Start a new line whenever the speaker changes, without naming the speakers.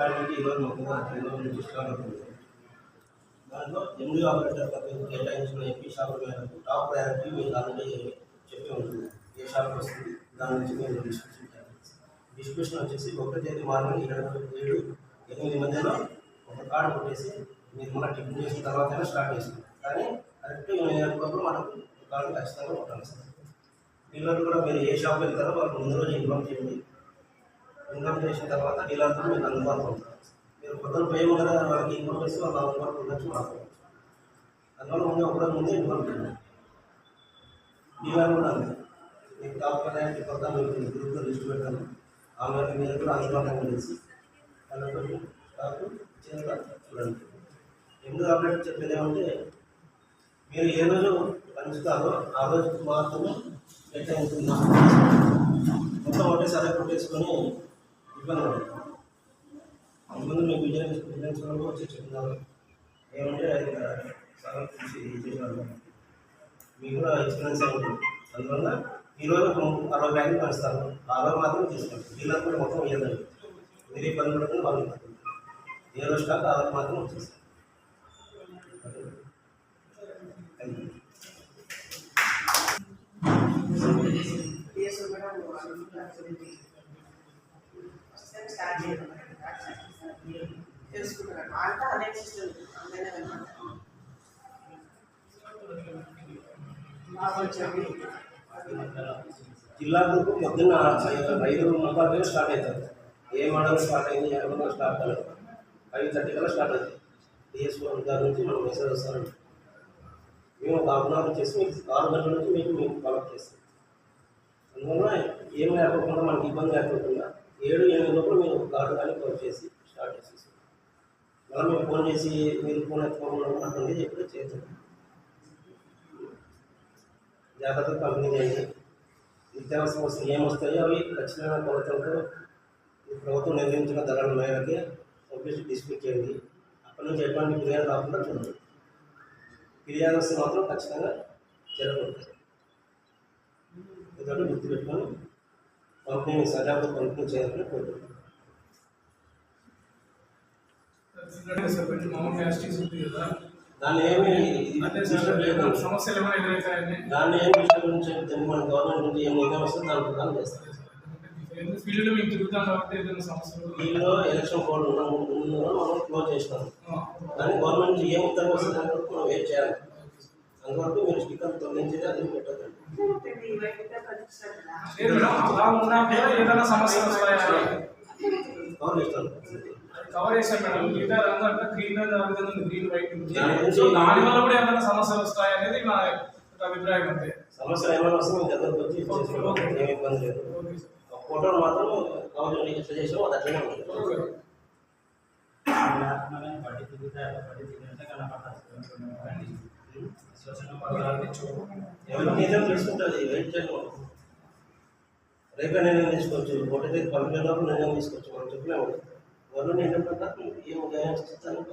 దానికి ఈరోజు ముఖ్యంగా తెలుగు నుంచి స్టార్ట్ అవుతుంది. దాంట్లో ఎనిమిది ఆపరేటర్లకు కేటాయించిన ఎంపీ షాపుల మేరకు టాప్ ప్రయారిటీ మీరు ఆల్రెడీ చెప్పి ఉంటుంది. ఏ షాప్ వస్తుంది? దాని నుంచి మీరు డిస్కషన్ చేయాలి డిస్కషన్ వచ్చేసి ఒక తేదీ మార్నింగ్ ఇరవై ఏడు ఎనిమిది మధ్యలో ఒక కార్డు కొట్టేసి మీరు మళ్ళీ టిఫిన్ చేసిన తర్వాత స్టార్ట్ చేస్తుంది కానీ కరెక్ట్ ఎనిమిది మనకు కార్డు ఖచ్చితంగా కొట్టాలి సార్. పిల్లలు కూడా మీరు ఏ షాప్ వెళ్తారో వాళ్ళకి ముందు రోజు ఇన్ఫామ్ చేయండి. ఇన్కమ్ చేసిన తర్వాత డీలర్తో మీకు అందుబాటులో ఉంటారు. మీరు పొద్దున పోయే ముందర వాళ్ళకి ఇన్కమ్ చేస్తే వాళ్ళు అందుబాటులో ఉండొచ్చు మాట్లాడచ్చు అందువల్ల ముందు ఒకరోజు ముందే ఇన్కమ్ చేయండి డీలర్ కూడా అంతే. మీకు టాప్ అనేది కొత్త మీకు గ్రూప్లో లిస్ట్ పెడతాను. ఆ మేరకు మీరు కూడా అందుబాటులో ఉండేసి వాళ్ళతో నాకు చేస్తారు చూడండి. ఎందుకు అప్డేట్ చెప్పేది ఏమంటే మీరు ఏ రోజు పంచుతారో ఆ రోజు మాత్రమే కేటాయించుకున్నాం మొత్తం ఒకటేసారి కొట్టేసుకొని ఇబ్బంది పడుతుంది ముందు మీకు విజయనగరం విజయించడం వచ్చి చెప్తున్నారు ఏమంటే అది సార్ చూసి చేసేవాళ్ళు మీకు కూడా ఎక్స్పీరియన్స్ అయి అందువల్ల ఈరోజు ఒక అరవై బ్యాంకులు పంచుతారు ఆ మాత్రం తీసుకోండి డీలర్ కూడా మొత్తం ఇవ్వదండి మీరు ఇబ్బంది పడుతుంది వాళ్ళు ఇబ్బంది పడుతుంది. ఏ రోజు కాక ఆ మాత్రం వచ్చేస్తారు థ్యాంక్ యూ
జిల్లా కూడా అంతా అదే సిస్టమ్
పొద్దున్న ఐదు- ఐదు ముప్పై స్టార్ట్ అవుతుంది ఏ మోడల్ స్టార్ట్ అయింది ఏ మోడల్ స్టార్ట్ కాలేదు. ఫైవ్ థర్టీ కల్లా స్టార్ట్ అవుతుంది. డిఎస్ఓ గారి నుంచి మనం మెసేజ్ వస్తాను మేము ఒక హాఫ్ అన్ అవర్ చేసి మీకు ఆరు గంటల నుంచి మీకు మేము కలెక్ట్ చేస్తాం. అందువల్ల ఏం లేకపోకుండా మనకి ఇబ్బంది లేకుండా ఏడు ఎనిమిది లోపల మేము కార్డు కానీ క్లోజ్ చేసి స్టార్ట్ చేసేసాం మళ్ళీ మేము ఫోన్ చేసి మీరు ఫోన్ ఎత్తుకోకుండా అటువంటి చెప్పి చేస్తాం జాగ్రత్తగా పంపిణీ చేయండి. నిత్యావసర వస్తువులు ఏమొస్తాయో అవి ఖచ్చితంగా కొలతలతో ఈ ప్రభుత్వం నిర్ణయించిన ధరల మేరకే పంపించి డిస్ప్యూట్ చేయండి. అక్కడి నుంచి ఎటువంటి ఫిర్యాదు రాకుండా చూడండి. ఫిర్యాదు వస్తే మాత్రం ఖచ్చితంగా జరగకూడదు ఎందుకంటే గుర్తుపెట్టుకొని పంపిణీ సజావుగా పంపిణీ చేయాలని దాన్ని ఏమి
సమస్యలు ఏమైనా ఎదురవుతాయని
దాన్ని ఏం డిస్టర్బెన్స్ చేయకూడదు మన గవర్నమెంట్ నుంచి ఏం వస్తే దాని ప్రకారం చేస్తాం.
ఫీల్డ్లో మేము తిరుగుతాం కాబట్టి ఏదైనా సమస్యలు
దీనిలో ఎలక్షన్ కోడ్ ఉన్న ముందు మనం క్లోజ్ చేసినాం కానీ గవర్నమెంట్ నుంచి ఏం ఉత్తర్వు వస్తుంది మనం వెయిట్ చేయాలి? అందువరకు మీరు స్టిక్కర్ తొలగించేది అది పెట్టదండి
ఏదైనా
కవర్ చేస్తాను
కవర్ చేశాం మేడం. మిగతా రంగు అంటే గ్రీన్ ఉంది గ్రీన్ వైట్
దాని గురించి-
సో దాని వల్ల కూడా ఏదైనా సమస్యలు వస్తాయి అనేది నా అభిప్రాయం అంతే.
సమస్యలు ఏమైనా వస్తే మీ దగ్గరకు వచ్చి ఏమి ఇబ్బంది లేదు. ఫోటోలు మాత్రం కవర్ ఎట్లా చేసామో అది అట్లనే ఉంటుంది.
పట్టి తిరుగుతాయి పట్టి తిరిగితే కనపడతాయి శ్వసన పదార్థాలు
తీసుకుంటుంది వెయిట్ చేయడం రేపే నిర్ణయం తీసుకోవచ్చు. ఒకటి పంపిణీలోపు నిర్ణయం తీసుకోవచ్చు. మనం చెప్పలేము. ఎవరు నిర్ణయం ప్రకారం ఏం న్యాయం చేస్తాను